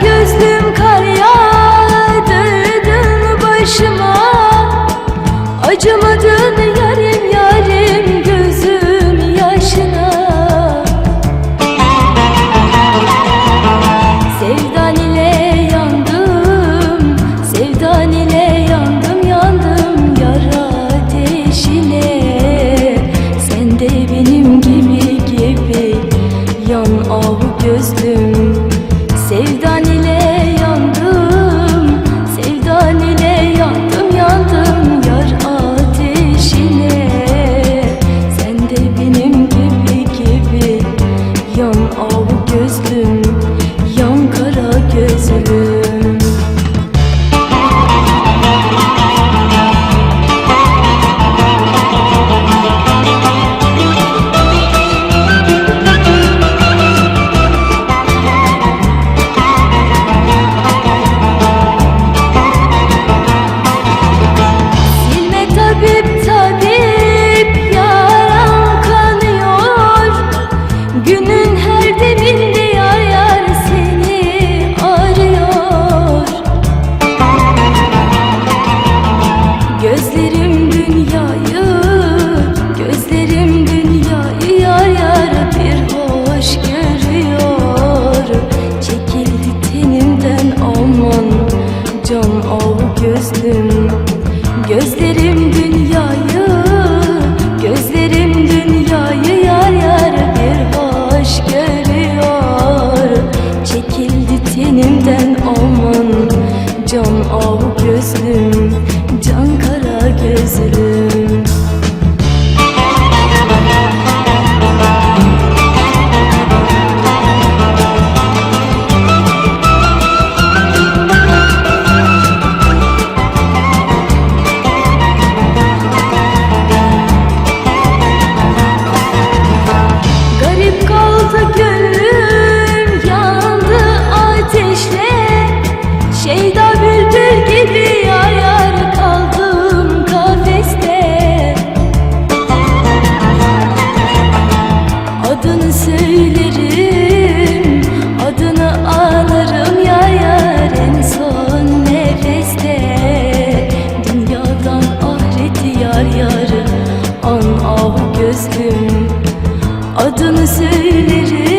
gözlüm kar yağdı başıma. Acımadın yarim yarim gözüm yaşına. Sevdan ile yandım, sevdan ile yandım yandım Yar ateşine. Sen de benim gibi gibi Yan av gözlüm. Sevdan gözlüm Yan kara gözlüm. Silme tabip tabip yaram kanıyor. Günü Can al gözlüm. yarı An av gözlüm Adını söylerim.